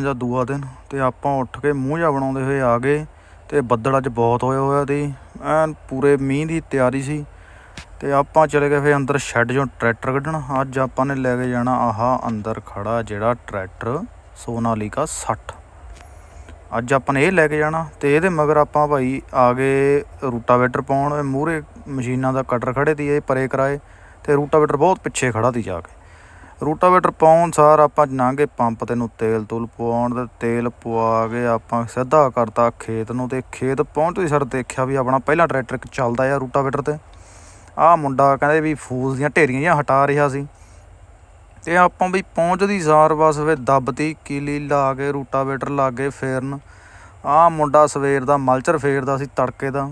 ਜਾਂ ਦੂਆ ਦਿਨ ਤੇ ਆਪਾਂ ਉੱਠ ਕੇ ਮੂੰਹ ਜਾ ਬਣਾਉਂਦੇ ਹੋਏ ਆ ਗਏ ਤੇ ਬੱਦਲ ਅੱਜ ਬਹੁਤ ਹੋਇਆ ਹੋਇਆ ਸੀ। ਐਨ ਪੂਰੇ ਮੀਂਹ ਦੀ ਤਿਆਰੀ ਸੀ ਤੇ ਆਪਾਂ ਚਲੇ ਗਏ ਫੇ ਅੰਦਰ ਸ਼ੈੱਡ 'ਚੋਂ ਟਰੈਕਟਰ ਕੱਢਣ। ਅੱਜ ਆਪਾਂ ਨੇ ਲੈ ਕੇ ਜਾਣਾ ਆਹ ਅੰਦਰ ਖੜਾ ਜਿਹੜਾ ਟਰੈਕਟਰ ਸੋਨਾਲੀਕਾ 60 ਅੱਜ ਆਪਾਂ ਨੇ ਇਹ ਲੈ ਕੇ ਜਾਣਾ ਤੇ ਇਹਦੇ ਮਗਰ ਆਪਾਂ ਭਾਈ ਆ ਗਏ ਰੂਟਾਵੇਟਰ ਪਾਉਣ। ਮੂਹਰੇ ਮਸ਼ੀਨਾਂ ਦਾ ਕਟਰ ਖੜੇ ਤੀ ਇਹ ਪਰੇ ਕਰਾਏ ਤੇ ਰੂਟਾਵੇਟਰ ਬਹੁਤ ਪਿੱਛੇ ਖੜਾ ਤੀ ਜਾ ਕੇ। ਰੂਟਾਵੇਟਰ ਪਾਉਣ ਸਾਰ ਆਪਾਂ ਲੰਘੇ ਪੰਪ ਤੇ ਨੂੰ ਤੇਲ ਤੂਲ ਪਵਾਉਣ ਤੇ ਤੇਲ ਪਵਾ ਕੇ ਆਪਾਂ ਸਿੱਧਾ ਕਰਤਾ ਖੇਤ ਨੂੰ ਤੇ ਖੇਤ ਪਹੁੰਚਦੇ ਸਰ ਦੇਖਿਆ ਵੀ ਆਪਣਾ ਪਹਿਲਾ ਟਰੈਕਟਰ ਇੱਕ ਚੱਲਦਾ ਆ ਰੂਟਾਵੇਟਰ ਤੇ। ਆਹ ਮੁੰਡਾ ਕਹਿੰਦੇ ਵੀ ਫੂਸ ਦੀਆਂ ਢੇਰੀਆਂ ਜਿਹੀਆਂ ਹਟਾ ਰਿਹਾ ਸੀ। ਤੇ ਆਪਾਂ ਵੀ ਪਹੁੰਚਦੀ ਸਾਰ ਬਸ ਵੇ ਦੱਬਤੀ, ਕੀਲੀ ਲਾ ਕੇ ਰੂਟਾਵੇਟਰ ਲਾਗੇ ਫੇਰਨ। ਆਹ ਮੁੰਡਾ ਸਵੇਰ ਦਾ ਮਲਚਰ ਫੇਰਦਾ ਸੀ ਤੜਕੇ ਦਾ।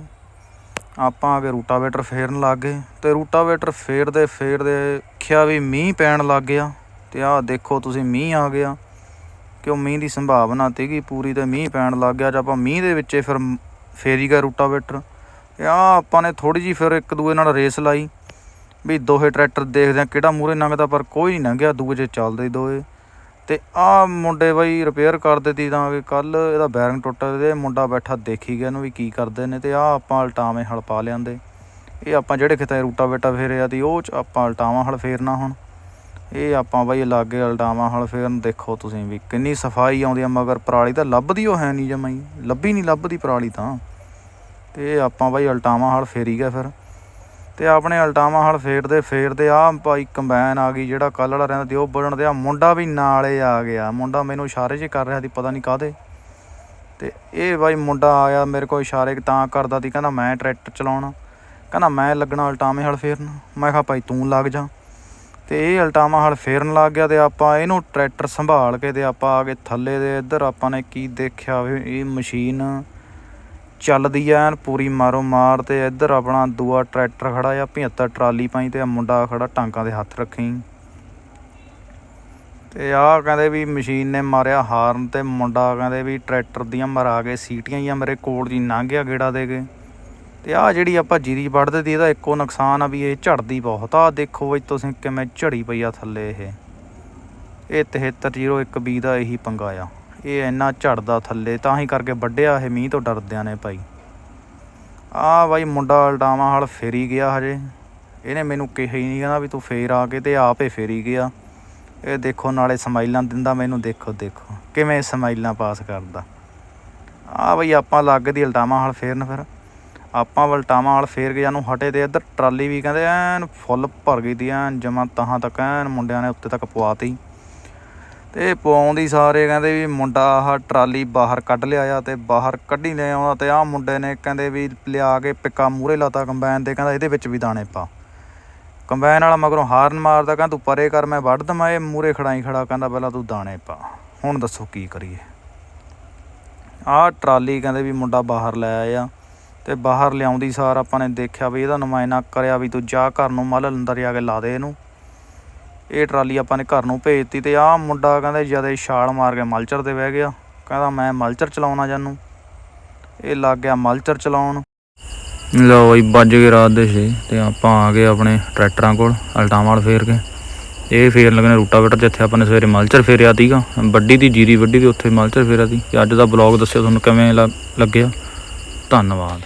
ਆਪਾਂ ਆ ਕੇ ਰੂਟਾਵੇਟਰ ਫੇਰਨ ਲੱਗ ਗਏ ਤੇ ਰੂਟਾਵੇਟਰ ਫੇਰਦੇ ਫੇਰਦੇ ਖਿਆ ਵੀ ਮੀਂਹ ਪੈਣ ਲੱਗ ਗਿਆ ਤੇ ਆਹ ਦੇਖੋ ਤੁਸੀਂ ਮੀਂਹ ਆ ਗਿਆ। ਕਿਉਂ ਮੀਂਹ ਦੀ ਸੰਭਾਵਨਾ ਤੀਗੀ ਪੂਰੀ ਤੇ ਮੀਂਹ ਪੈਣ ਲੱਗ ਗਿਆ ਜੇ ਆਪਾਂ ਮੀਂਹ ਦੇ ਵਿੱਚੇ ਫਿਰ ਫੇਰੀ ਗਏ ਰੂਟਾਵੇਟਰ। ਤੇ ਆਹ ਆਪਾਂ ਨੇ ਥੋੜੀ ਜੀ ਫਿਰ ਇੱਕ ਦੂਏ ਨਾਲ ਰੇਸ ਲਾਈ ਵੀ ਦੋਹੇ ਟਰੈਕਟਰ ਦੇਖਦੇ ਆ ਕਿਹੜਾ ਮੂਰੇ ਲੰਘਦਾ ਪਰ ਕੋਈ ਨਹੀਂ ਲੰਘਿਆ, ਦੂਜੇ 'ਚ ਚੱਲਦੇ ਦੋਏ। ਤੇ ਆਹ ਮੁੰਡੇ ਬਾਈ ਰਿਪੇਅਰ ਕਰਦੇ ਤੀ ਤਾਂ ਕਿ ਕੱਲ ਇਹਦਾ ਬੈਰਿੰਗ ਟੁੱਟ ਤੇ ਮੁੰਡਾ ਬੈਠਾ ਦੇਖੀ ਗਿਆ ਇਹਨੂੰ ਵੀ ਕੀ ਕਰਦੇ ਨੇ ਤੇ ਆਹ ਆਪਾਂ ਅਲਟਾਵੇਂ ਹਲ ਪਾ ਲਿਆਂਦੇ। ਇਹ ਆਪਾਂ ਜਿਹੜੇ ਕਿਤੇ ਰੂਟਾ ਰੂਟਾਵੇਟਾ ਫੇਰਿਆ ਤੀ ਉਹ ਚ ਆਪਾਂ ਅਲਟਾਵਾਂ ਹਲ ਫੇਰਨਾ ਹੁਣ। ਇਹ ਆਪਾਂ ਬਾਈ ਲਾਗੇ ਅਲਟਾਵਾਂ ਹਲ ਫੇਰਨ ਦੇਖੋ ਤੁਸੀਂ ਵੀ ਕਿੰਨੀ ਸਫ਼ਾਈ ਆਉਂਦੀ ਆ, ਮਗਰ ਪਰਾਲੀ ਤਾਂ ਲੱਭਦੀ ਉਹ ਹੈ ਨਹੀਂ ਜਮਾਂ ਲੱਭੀ ਨਹੀਂ, ਲੱਭਦੀ ਪਰਾਲੀ ਤਾਂ। ਤੇ ਇਹ ਆਪਾਂ ਬਾਈ ਅਲਟਾਵਾਂ ਹਲ ਫੇਰੀ ਗਿਆ ਫਿਰ। ਤੇ ਆਪਣੇ ਅਲਟਾਵਾਂ ਹਲ ਫੇਰਦੇ ਫੇਰਦੇ ਆ ਭਾਈ ਕੰਬਾਈਨ ਆ ਗਈ, ਜਿਹੜਾ ਕੱਲ ਵਾਲਾ ਰਹਿੰਦਾ ਤੇ ਉਹ ਬੜਨ ਦੇ ਆ ਮੁੰਡਾ ਵੀ ਨਾਲੇ ਆ ਗਿਆ। ਮੁੰਡਾ ਮੈਨੂੰ ਇਸ਼ਾਰੇ 'ਚ ਕਰ ਰਿਹਾ ਸੀ, ਪਤਾ ਨਹੀਂ ਕਾਹਦੇ। ਤੇ ਇਹ ਬਾਈ ਮੁੰਡਾ ਆਇਆ ਮੇਰੇ ਕੋਲ ਇਸ਼ਾਰੇ ਤਾਂ ਕਰਦਾ ਸੀ, ਕਹਿੰਦਾ ਮੈਂ ਟਰੈਕਟਰ ਚਲਾਉਣਾ। ਕਹਿੰਦਾ ਮੈਂ ਲੱਗਣਾ ਅਲਟਾਵੇਂ ਹਲ ਫੇਰਨ। ਮੈਂ ਕਿਹਾ ਭਾਈ ਤੂੰ ਲੱਗ ਜਾ। ਤੇ ਇਹ ਅਲਟਾਵਾਂ ਹਲ ਫੇਰਨ ਲੱਗ ਗਿਆ ਤੇ ਆਪਾਂ ਇਹਨੂੰ ਟਰੈਕਟਰ ਸੰਭਾਲ ਕੇ ਤੇ ਆਪਾਂ ਆ ਕੇ ਥੱਲੇ ਦੇ ਇੱਧਰ, ਆਪਾਂ ਨੇ ਕੀ ਦੇਖਿਆ ਵੀ, ਇਹ ਮਸ਼ੀਨ ਚੱਲਦੀ ਐ ਐਨ, ਪੂਰੀ ਮਾਰੋ ਮਾਰ ਤੇ ਇੱਧਰ ਆਪਣਾ ਦੂਆ ਟਰੈਕਟਰ ਖੜਾ ਆ 75 ਟਰਾਲੀ ਪਾਈ ਤੇ ਆ ਮੁੰਡਾ ਖੜਾ ਟਾਂਕਾਂ ਦੇ ਹੱਥ ਰੱਖੀ। ਤੇ ਆਹ ਕਹਿੰਦੇ ਵੀ ਮਸ਼ੀਨ ਨੇ ਮਾਰਿਆ ਹਾਰਨ ਤੇ ਮੁੰਡਾ ਕਹਿੰਦੇ ਵੀ ਟਰੈਕਟਰ ਦੀਆਂ ਮਰਾ ਕੇ ਸੀਟੀਆਂ ਹੀ ਮੇਰੇ ਕੋਲ ਜੀ, ਲੰਘ ਗਿਆ ਗੇੜਾ ਦੇ ਕੇ। ਤੇ ਆਹ ਜਿਹੜੀ ਆਪਾਂ ਜੀਰੀ ਵੱਢਦੇ ਤੀ ਇਹਦਾ ਇੱਕੋ ਨੁਕਸਾਨ ਆ ਵੀ ਇਹ ਝੜਦੀ ਬਹੁਤ ਆ। ਦੇਖੋ ਵੀ ਤੁਸੀਂ ਕਿਵੇਂ ਝੜੀ ਪਈ ਆ ਥੱਲੇ ਇਹ। ਇਹ 7301B ਦਾ ਇਹੀ ਪੰਗਾ ਆ। ਇਹ ਇੰਨਾ ਝੜਦਾ ਥੱਲੇ, ਤਾਂ ਹੀ ਕਰਕੇ ਵੱਢਿਆ ਇਹ ਮੀਂਹ ਤੋਂ ਡਰਦਿਆਂ ਨੇ ਭਾਈ। ਆ ਬਾਈ ਮੁੰਡਾ ਅਲਟਾਵਾਂ ਹਲ ਫੇਰੀ ਗਿਆ ਹਜੇ। ਇਹਨੇ ਮੈਨੂੰ ਕਿਹਾ ਹੀ ਨਹੀਂ, ਕਹਿੰਦਾ ਵੀ ਤੂੰ ਫੇਰ ਆ ਕੇ ਤੇ ਆਪੇ ਫੇਰੀ ਗਿਆ। ਇਹ ਦੇਖੋ, ਨਾਲੇ ਸਮਾਈਲਾਂ ਦਿੰਦਾ ਮੈਨੂੰ, ਦੇਖੋ ਦੇਖੋ, ਕਿਵੇਂ ਸਮਾਈਲਾਂ ਪਾਸ ਕਰਦਾ। ਆ ਬਈ ਆਪਾਂ ਲੱਗ ਦੀ ਅਲਟਾਵਾਂ ਹਾਲ ਫੇਰਨ ਫਿਰ। ਆਪਾਂ ਵਲਟਾਵਾਂ ਹਲ ਫੇਰ ਕੇ ਜਾਨੂੰ ਹਟੇ ਤੇ ਇੱਧਰ, ਟਰਾਲੀ ਵੀ ਕਹਿੰਦੇ ਐਨ ਫੁੱਲ ਭਰ ਗਈ ਦੀ ਐਨ, ਜਮਾ ਤਹਾਂ ਤੱਕ ਐਨ ਮੁੰਡਿਆਂ ਨੇ ਉੱਤੇ ਤੱਕ ਪਵਾਤੀ ਤੇ ਪਵਾਉਂਦੀ ਸਾਰੇ ਕਹਿੰਦੇ ਵੀ ਮੁੰਡਾ ਆਹ ਟਰਾਲੀ ਬਾਹਰ ਕੱਢ ਲਿਆ ਆ ਤੇ ਬਾਹਰ ਕੱਢੀ ਲੈ ਆਉਂਦਾ ਤੇ ਆਹ ਮੁੰਡੇ ਨੇ ਕਹਿੰਦੇ ਵੀ ਲਿਆ ਕੇ ਪਿੱਕਾ ਮੂਰੇ ਲਾਤਾ ਕੰਬਾਈਨ ਤੇ, ਕਹਿੰਦਾ ਇਹਦੇ ਵਿੱਚ ਵੀ ਦਾਣੇ ਪਾ। ਕੰਬਾਈਨ ਵਾਲਾ ਮਗਰੋਂ ਹਾਰਨ ਮਾਰਦਾ, ਕਹਿੰਦਾ ਤੂੰ ਪਰੇ ਕਰ, ਮੈਂ ਵੱਢ ਦਵਾਂ, ਇਹ ਮੂਰੇ ਖੜਾਈ ਖੜਾ, ਕਹਿੰਦਾ ਪਹਿਲਾਂ ਤੂੰ ਦਾਣੇ ਪਾ। ਹੁਣ ਦੱਸੋ ਕੀ ਕਰੀਏ। ਆਹ ਟਰਾਲੀ ਕਹਿੰਦੇ ਵੀ ਮੁੰਡਾ ਬਾਹਰ ਲੈ ਆਇਆ ਤੇ ਬਾਹਰ ਲਿਆਉਂਦੀ ਸਾਰ ਆਪਾਂ ਨੇ ਦੇਖਿਆ ਵੀ ਇਹਦਾ ਨੁਮਾਇਨਾ ਕਰਿਆ ਵੀ ਤੂੰ ਜਾ ਘਰ ਨੂੰ ਮੱਲ ਅੰਦਰ ਜਾ ਕੇ ਲਾ ਦੇ ਇਹਨੂੰ। ਇਹ ਟਰਾਲੀ ਆਪਾਂ ਨੇ ਘਰ ਨੂੰ ਭੇਜਤੀ ਤੇ ਆਹ ਮੁੰਡਾ ਕਹਿੰਦਾ ਜਦੇ ਛਾਲ ਮਾਰ ਕੇ ਮਲਚਰ ਤੇ ਬਹਿ ਗਿਆ। ਕਹਿੰਦਾ ਮੈਂ ਮਲਚਰ ਚਲਾਉਣਾ ਜਾਨੂੰ। ਇਹ ਲੱਗ ਗਿਆ ਮਲਚਰ ਚਲਾਉਣ। ਲਓ ਬਈ, ਵੱਜ ਗਏ ਰਾਤ ਦੇ 6 ਤੇ ਆਪਾਂ ਆ ਗਏ ਆਪਣੇ ਟਰੈਕਟਰਾਂ ਕੋਲ ਅਲਟਾਵਾਲ ਫੇਰ ਕੇ। ਇਹ ਫੇਰ ਲੱਗਣੇ ਰੂਟਾਵੇਟਰ ਜਿੱਥੇ ਆਪਾਂ ਨੇ ਸਵੇਰੇ ਮਲਚਰ ਫੇਰਿਆ ਸੀਗਾ। ਵੱਡੀ ਦੀ ਜੀਰੀ ਵੱਡੀ ਦੀ ਉੱਥੇ ਮਲਚਰ ਫੇਰਿਆ ਸੀ। ਤੇ ਅੱਜ ਦਾ ਬਲੌਗ ਦੱਸਿਓ ਤੁਹਾਨੂੰ ਕਿਵੇਂ ਲੱਗਿਆ। ਧੰਨਵਾਦ।